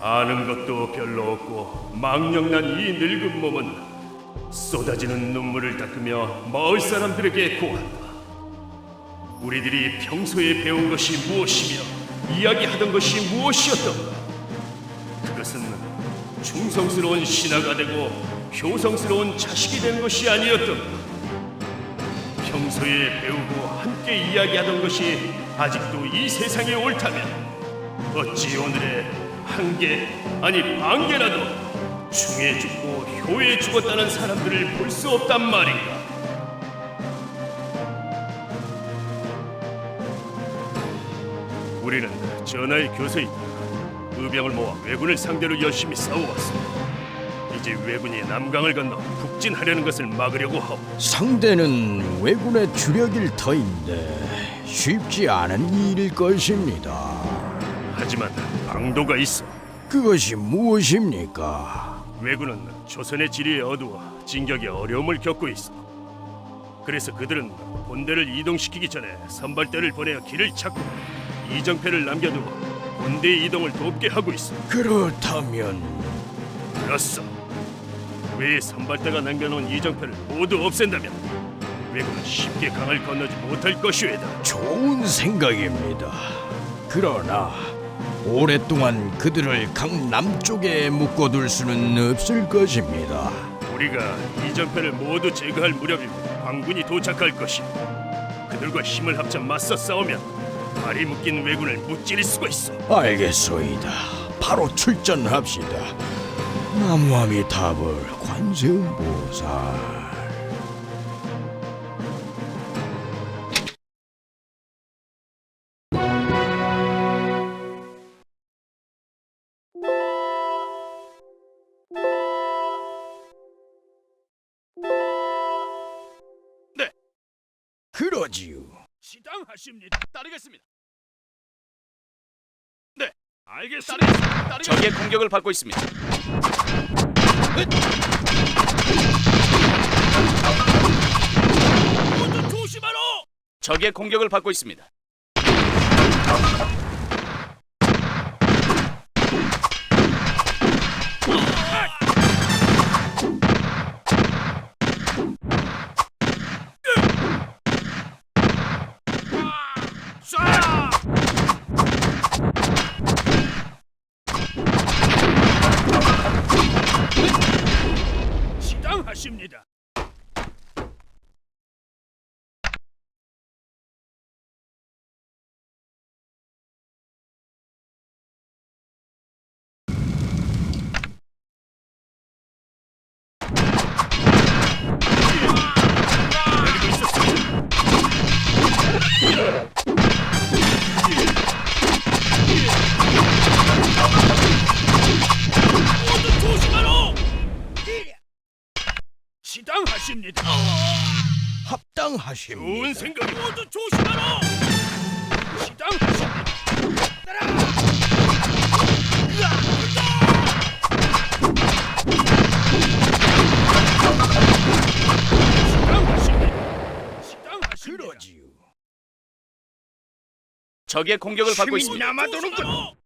아는 것도 별로 없고 망령난 이 늙은 몸은 쏟아지는 눈물을 닦으며 마을 사람들에게 고한다. 우리들이 평소에 배운 것이 무엇이며 이야기하던 것이 무엇이었던가? 그것은 충성스러운 신하가 되고 효성스러운 자식이 되는 것이 아니었던가? 평소에 배우고 함께 이야기하던 것이 아직도 이 세상에 옳다면 어찌 오늘의 한계 아니 반 개라도 중에 죽고 효에 죽었다는 사람들을 볼 수 없단 말인가? 우리는 전하의 교서이다. 의병을 모아 왜군을 상대로 열심히 싸워왔어. 이제 왜군이 남강을 건너 북진하려는 것을 막으려고 하오. 상대는 왜군의 주력일 터인데 쉽지 않은 일일 것입니다. 하지만 방도가 있어. 그것이 무엇입니까? 왜군은 조선의 지리에 어두워 진격에 어려움을 겪고 있어. 그래서 그들은 본대를 이동시키기 전에 선발대를 보내어 길을 찾고 이정패를 남겨두고 본대 이동을 돕게 하고 있어. 그렇다면 그렇소. 왜 선발대가 남겨놓은 이정패를 모두 없앤다면 왜군은 쉽게 강을 건너지 못할 것이외다. 좋은 생각입니다. 그러나 오랫동안 그들을 강 남쪽에 묶어둘 수는 없을 것입니다. 우리가 이정패를 모두 제거할 무렵이면 광군이 도착할 것이. 그들과 힘을 합쳐 맞서 싸우면 발이 묶인 왜군을 무찌를 수가 있어. 알겠소이다. 바로 출전합시다. 나무아미 답을 관세음보살. 그러지요. 시당하십니다. 따르겠습니다. 네, 알겠습니다. 따르겠습니다. 따르겠습니다. 적의 공격을 받고 있습니다. 모두 조심하라. 적의 공격을 받고 있습니다. 시당하십니다. 시당하십니다. 합당하십니다. 좋은 생각이 모두 조심하라! 시당하십니다. 시당하십니다. 시당하십니다. 그러지요. 적의 공격을 받고 있습니다. 남아도는군. 예.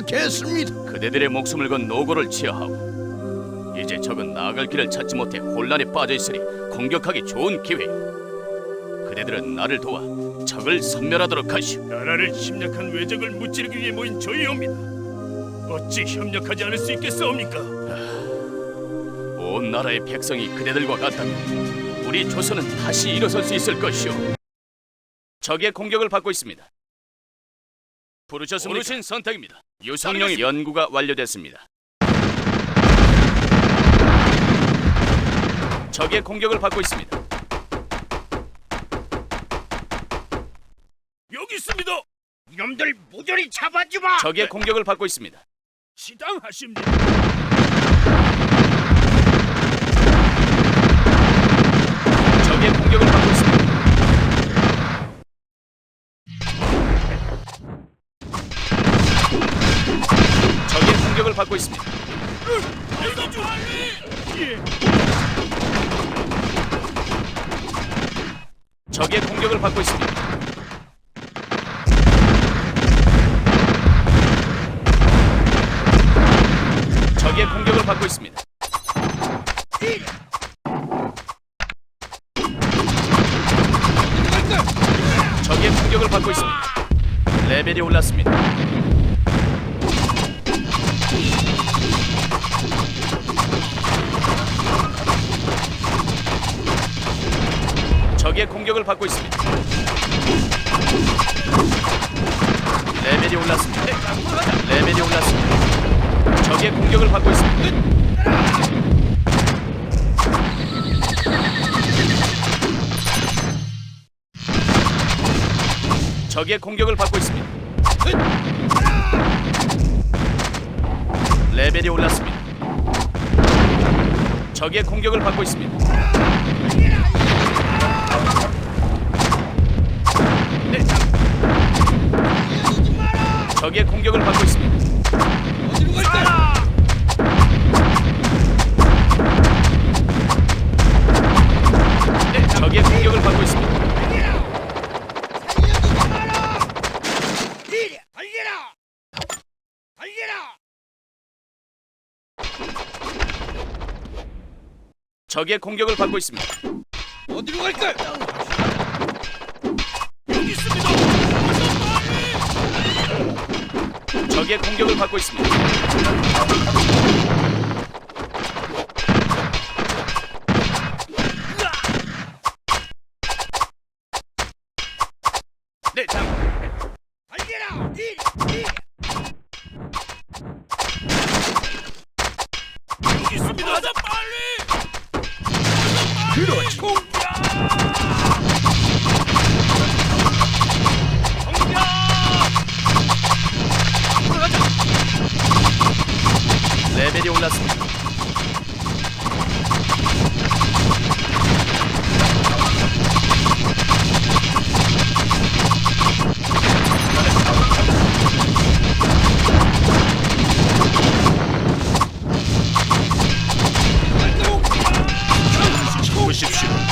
도착했습니다. 그대들의 목숨을 건 노고를 치하하고 이제 적은 나아갈 길을 찾지 못해 혼란에 빠져 있으니 공격하기 좋은 기회. 그대들은 나를 도와 적을 섬멸하도록 하시오. 나라를 침략한 왜적을 무찌르기 위해 모인 저희옵니다. 어찌 협력하지 않을 수 있겠사옵니까? 온 나라의 백성이 그대들과 같다면 우리 조선은 다시 일어설 수 있을 것이오. 적의 공격을 받고 있습니다. 부르셨습니까? 오르신 선택입니다. 유성룡의 연구가 완료됐습니다. 적의 공격을 받고 있습니다. 여기 있습니다. 놈들 모조리 잡아주마! 적의 공격을 받고 있습니다. 시당하십니다. 적의 공격을 받고 있습니다. 적의 공격을 받고 있습니다. 적의 공격을 받고 있습니다. 레벨이 올랐습니다. 적의 공격을 받고 있습니다. 레벨이 올랐습니다. 레벨이 올랐습니다. 적의 공격을 받고 있습니다. 적의 공격을 받고 있습니다. 레벨이 올랐습니다. 적의 공격을 받고 있습니다. 네. 적의 공격을 받고 있습니다. 네, 적의 공격을 받고 있습니다. 적의 공격을 받고 있습니다. 어디로 갈까? 적의 공격을 받고 있습니다. 보십시오.